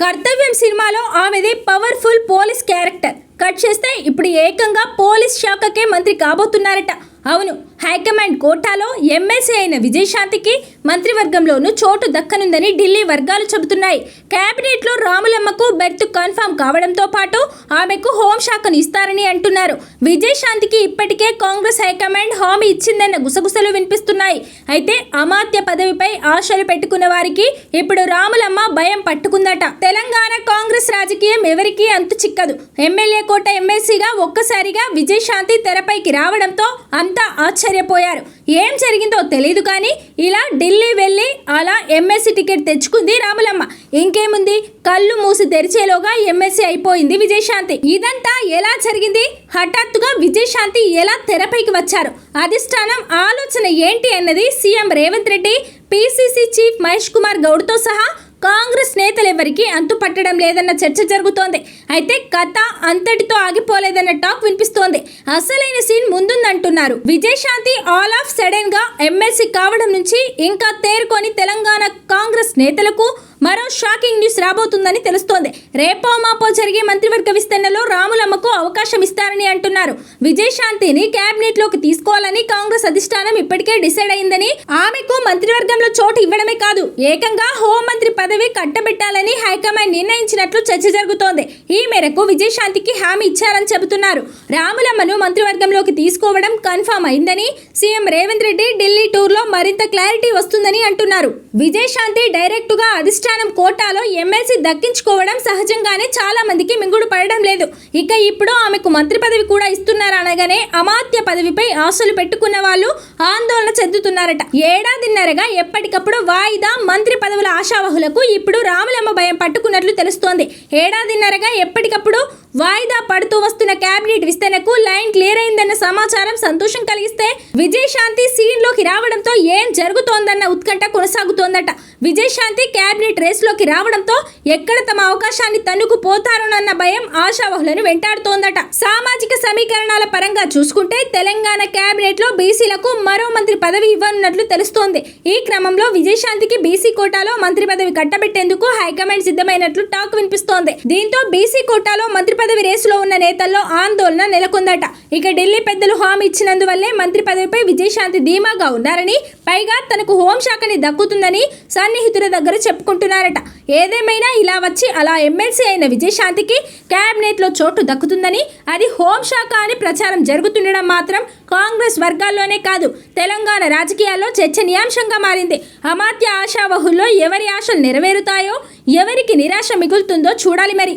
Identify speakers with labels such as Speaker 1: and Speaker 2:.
Speaker 1: కర్తవ్యం సినిమాలో ఆమెది పవర్ఫుల్ పోలీస్ క్యారెక్టర్. కట్ చేస్తే ఇప్పుడు ఏకంగా పోలీస్ శాఖకే మంత్రి కాబోతున్నారట. అవును హైకమాండ్ కోటాలో ఎమ్మెల్సీ అయిన విజయశాంతికి మంత్రివర్గంలోనూ చోటు దక్కనుందని ఢిల్లీ వర్గాలు చెబుతున్నాయి. కేబినెట్లో రాములమ్మకు బెర్త్ కన్ఫామ్ కావడంతో పాటు ఆమెకు హోంశాఖను ఇస్తారని అంటున్నారు. విజయశాంతికి ఇప్పటికే కాంగ్రెస్ హైకమాండ్ హామీ ఇచ్చిందన్న గుసగుసలు వినిపిస్తున్నాయి. అయితే అమాత్య పదవిపై ఆశలు పెట్టుకున్న వారికి ఇప్పుడు రాములమ్మ భయం పట్టుకుందట. తెలంగాణ కాంగ్రెస్ రాజకీయం ఎవరికీ అంతు చిక్కదు. ఎమ్మెల్యే కోట ఎమ్మెల్సీగా ఒక్కసారిగా విజయశాంతి తెరపైకి రావడంతో అంతా ఆశ్చర్యపోయారు. ఏం జరిగిందో తెలియదు కానీ ఇలా ఢిల్లీ వెళ్ళి అలా ఎంఎస్సీ టికెట్ తెచ్చుకుంది రాములమ్మ. ఇంకేముంది? కళ్ళు మూసి తెరిచేలోగా ఎంఎస్సీ అయిపోయింది విజయశాంతి. ఇదంతా ఎలా జరిగింది? హఠాత్తుగా విజయశాంతి ఎలా తెరపైకి వచ్చారు? అధిష్టానం ఆలోచన ఏంటి అన్నది CM Revanth Reddy PCC chief Mahesh Kumar గౌడ్తో సహా కాంగ్రెస్ నేతలెవరికి అంతు పట్టడం లేదన్న చర్చ జరుగుతోంది. అయితే కథ అంతటితో ఆగిపోలేదన్న టాక్ వినిపిస్తోంది. అసలైన సీన్ ముందుందంటున్నారు. విజయశాంతి ఆల్ ఆఫ్ సడన్గా ఎమ్మెల్సీ కావడం నుంచి ఇంకా తేరుకొని తెలంగాణ కాంగ్రెస్ నేతలకు మరో షాకింగ్ న్యూస్ రాబోతుందని తెలుస్తోంది. రేపో మాపో జరిగే మంత్రివర్గ విస్తరణలో రాములమ్మకు అవకాశం ఇస్తారని అంటున్నారు. విజయశాంతిని కేబినెట్లోకి తీసుకోవాలని కాంగ్రెస్ అధిష్టానం ఇప్పటికే డిసైడ్ అయిందని ఆమెకు మంత్రివర్గంలో చోటు ఇవ్వడమే కాదు ఏకంగా హోంమంత్రి పదవి కట్టబెట్టాలని హైకమాండ్ నిర్ణయించినట్లు చర్చ జరుగుతోంది. ఈ మేరకు విజయశాంతికి హామీ ఇచ్చారని చెబుతున్నారు. రాములమ్మను మంత్రివర్గంలోకి తీసుకోవడం కన్ఫర్మ్ అయిందని సీఎం రేవంత్ రెడ్డి ఢిల్లీ టూర్లో మరింత క్లారిటీ వస్తుందని అంటున్నారు. విజయశాంతి డైరెక్ట్గా అధిష్టానం కోటాలో ఎమ్మెల్సీ దక్కించుకోవడం సహజంగానే చాలా మందికి మింగుడు పడడం లేదు. ఇక ఇప్పుడు ఆమెకు మంత్రి పదవి కూడా ఇస్తున్నారనగానే అమాత్య పదవిపై ఆశలు పెట్టుకున్న వాళ్ళు ఆందోళన చెందుతున్నారట. ఏడాదిన్నరగా ఎప్పటికప్పుడు వాయిదా మంత్రి పదవుల ఆశావహులకు ఇప్పుడు రాములమ్మ భయం చేస్తున్నట్లు తెలుస్తోంది. ఏడాదిన్నరగా ఎప్పటికప్పుడు వాయిదా పడుతూ వస్తున్న కేబినెట్ విస్తరణకు లైన్ క్లియర్ అయిందన్న సమాచారం సంతోషం కలిగిస్తే విజయశాంతి సీన్లోకి రావడంతో ఏం జరుగుతోందన్న ఉత్కంఠ కొనసాగుతోందట. విజయశాంతి క్యాబినెట్ రేస్లోకి రావడంతో ఎక్కడ తమ అవకాశాన్ని తన్నుకు పోతారోనన్న భయం ఆశావహులను వెంటాడుతోందట. సామాజిక సమీకరణాల పరంగా చూసుకుంటే తెలంగాణ క్యాబినెట్లో లో బీసీలకు మరో మంత్రి పదవి ఇవ్వనున్నట్లు తెలుస్తోంది. ఈ క్రమంలో విజయశాంతికి బీసీ కోటాలో మంత్రి పదవి కట్టబెట్టేందుకు హైకమాండ్ సిద్ధమైనట్లు టాక్ వినిపిస్తోంది. దీంతో బీసీ కోటాలో మంత్రి పదవి రేసులో ఉన్న నేతల్లో ఆందోళన నెలకొందట. ఇక ఢిల్లీ పెద్దలు హామీ ఇచ్చినందువల్లే మంత్రి పదవిపై విజయశాంతి ధీమాగా ఉన్నారని పైగా తనకు హోంశాఖని దక్కుతుందని సన్నిహితుల దగ్గర చెప్పుకుంటున్నారట. ఏదేమైనా ఇలా వచ్చి అలా ఎమ్మెల్సీ అయిన విజయశాంతికి క్యాబినెట్లో చోటు దక్కుతుందని అది హోంశాఖ అని ప్రచారం జరుగుతుండడం మాత్రం కాంగ్రెస్ వర్గాల్లోనే కాదు తెలంగాణ రాజకీయాల్లో చర్చనీయాంశంగా మారింది. అమాత్య ఆశావహుల్లో ఎవరి ఆశలు నెరవేరుతాయో ఎవరికి నిరాశ మిగులుతుందో చూడాలి మరి.